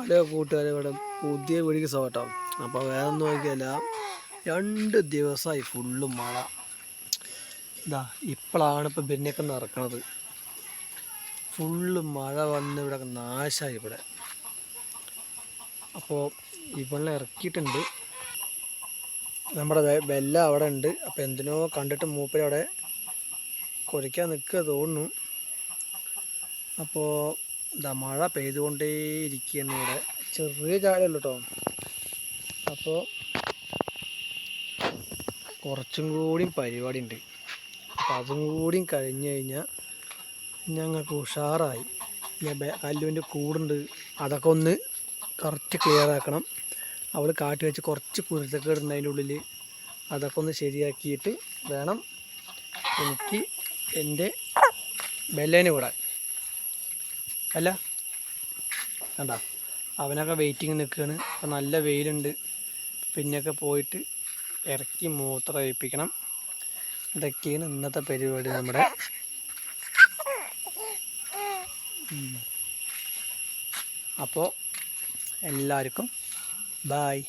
Hello കൂട്ടുകാരെ ഇവിടെ പുതിയ വീടിക്ക് സോട്ടോ അപ്പോൾ വേറെ ഒന്നും നോക്കിയല്ല. രണ്ട് ദിവസമായി ഫുള്ള് മഴ. ഇതാ ഇപ്പോഴാണ് ഇപ്പം ബെന്നൊക്കെ നടക്കണത്. ഫുള്ള് മഴ വന്ന് ഇവിടെ നാശമായി ഇവിടെ. അപ്പോൾ ഇവിടെ ഇറക്കിയിട്ടുണ്ട്. നമ്മുടെ വെല്ല അവിടെ ഉണ്ട്. അപ്പോൾ എന്തിനോ കണ്ടിട്ട് മൂപ്പരവിടെ കുരയ്ക്കാൻ നിൽക്കുക തോന്നുന്നു. അപ്പോൾ എന്താ മഴ പെയ്തുകൊണ്ടേയിരിക്കുന്നു ഇവിടെ. ചെറിയ ചാടുള്ളൂ കേട്ടോ അപ്പോൾ കുറച്ചും കൂടിയും പരിപാടി ഉണ്ട് അപ്പം അതും കൂടിയും കഴിഞ്ഞ് കഴിഞ്ഞാൽ ഞങ്ങൾക്ക് ഉഷാറായി. കല്ലുവിന്റെ കൂടുണ്ട്. അതൊക്കെ ഒന്ന് കറക്റ്റ് ക്ലിയർ ആക്കണം. അവൾ കാട്ടി വെച്ച് കുറച്ച് കുരുത്തക്കേടുണ്ട് അതിന്റെ ഉള്ളിൽ അതൊക്കെ ഒന്ന് ശരിയാക്കിയിട്ട് വേണം എനിക്ക് എന്റെ ബെല്ലേനെ വിടാൻ. അല്ല കണ്ട? അവനൊക്കെ വെയിറ്റിംഗ് നിൽക്കുകയാണ് അപ്പം നല്ല വെയിലുണ്ട്. പിന്നെയൊക്കെ പോയിട്ട് ഇറക്കി മൂത്രമൊഴിപ്പിക്കണം ഇതൊക്കെയാണ് ഇന്നത്തെ പരിപാടി നമ്മുടെ. അപ്പോൾ എല്ലാവർക്കും ബായ്